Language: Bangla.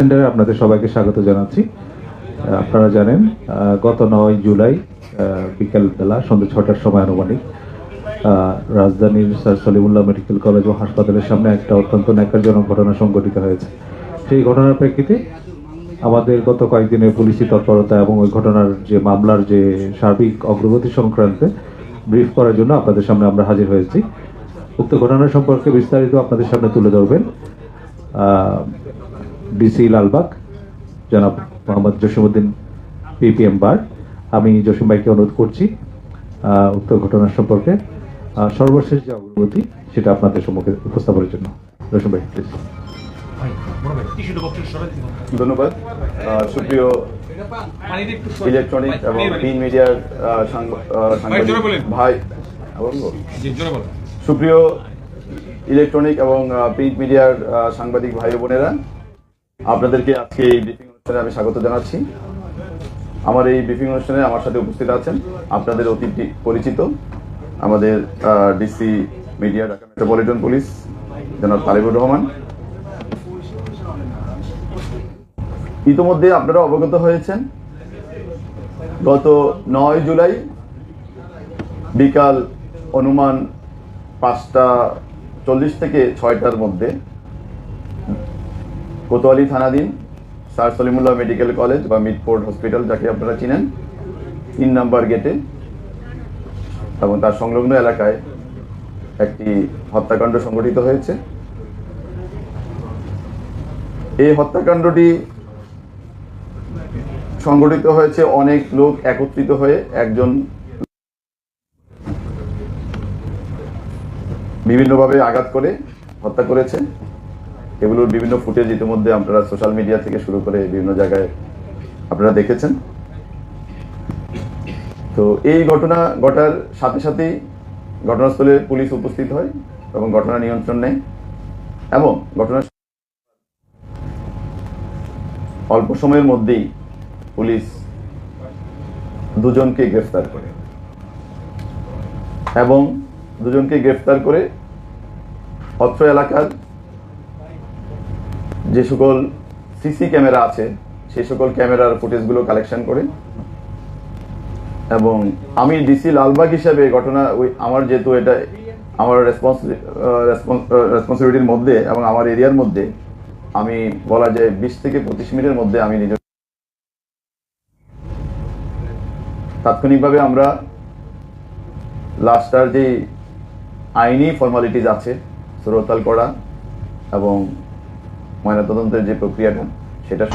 সেন্টারে আপনাদের সবাইকে স্বাগত জানাচ্ছি। আপনারা জানেন গত নয় জুলাই আহ, বিকেল বেলা সন্ধ্যে ছটার সময় আনুমানিক রাজধানীর স্যার সলিমুল্লাহ মেডিকেল কলেজ ও হাসপাতালের সামনে একটা অত্যন্ত ন্যাক্কারজনক ঘটনা সংঘটিত হয়েছে। সেই ঘটনার প্রেক্ষিতে আমাদের গত কয়েকদিনের পুলিশি তৎপরতা এবং ওই ঘটনার যে মামলার যে সার্বিক অগ্রগতি সংক্রান্তে ব্রিফ করার জন্য আপনাদের সামনে আমরা হাজির হয়েছি। উক্ত ঘটনা সম্পর্কে বিস্তারিত আপনাদের সামনে তুলে ধরবেন। ডিসি লালবাগ জনাব মোহাম্মদ জসিমুদ্দিন পিপিএম বার। আমি জসিম ভাইকে অনুরোধ করছি উক্ত ঘটনা সম্পর্কে সর্বশেষ যে অগ্রগতি সেটা আপনাদের সম্মুখে উপস্থাপনের জন্য। জসিম ভাই প্লিজ ধন্যবাদ। সুপ্রিয় ইলেকট্রনিক এবং প্রিন্ট মিডিয়ার ভাই সুপ্রিয় ইলেকট্রনিক এবং প্রিন্ট মিডিয়ার সাংবাদিক ভাই বোনেরা আপনাদেরকে আজকে এই ব্রিফিং অনুষ্ঠানে আমি স্বাগত জানাচ্ছি। আমার এই ব্রিফিং অনুষ্ঠানে আমার সাথে উপস্থিত আছেন আপনাদের অতি পরিচিত, আমাদের DC media Dhaka metropolitan police জনাব তালিবুর রহমান। ইতোমধ্যে আপনারা অবগত হয়েছেন, গত নয় জুলাই বিকাল অনুমান পাঁচটা চল্লিশ থেকে ছয়টার মধ্যে কোতোয়ালি থানাধীন স্যার সলিমুল্লাহ মেডিকেল কলেজ বা মিডফোর্ড হসপিটাল, যাকে আপনারা চিনেন, তিন নম্বর গেটে এবং তার সংলগ্ন এলাকায় একটি হত্যাকাণ্ড সংঘটিত হয়েছে। এই হত্যাকাণ্ডটি সংঘটিত হয়েছে, অনেক লোক একত্রিত হয়ে একজন বিভিন্নভাবে আঘাত করে হত্যা করেছে। এগুলোর বিভিন্ন ফুটেজ ইতিমধ্যে আপনারা সোশ্যাল মিডিয়া থেকে শুরু করে বিভিন্ন জায়গায় আপনারা দেখেছেন। তো এই ঘটনা ঘটার সাথে সাথেই ঘটনাস্থলে পুলিশ উপস্থিত হয় এবং ঘটনা নিয়ন্ত্রণ নেয় এবং ঘটনা অল্প সময়ের মধ্যেই পুলিশ দুজনকে গ্রেফতার করে এবং দুজনকে গ্রেফতার করে অত্র এলাকার যে সকল সিসি ক্যামেরা আছে সেই সকল ক্যামেরার ফুটেজগুলো কালেকশন করে। এবং আমি ডিসি লালবাগ হিসাবে ঘটনা, ওই আমার যেহেতু এটা আমার রেসপন্স রেসপন্সিবিলিটির মধ্যে এবং আমার এরিয়ার মধ্যে, আমি বলা যায় বিশ থেকে পঁচিশ মিনিটের মধ্যে আমি নিজে তাৎক্ষণিকভাবে আমরা লাস্টার যে আইনি ফর্মালিটিজ আছে সুরতাল করা এবং ময়নাতদন্তের যে প্রক্রিয়াটা সেটা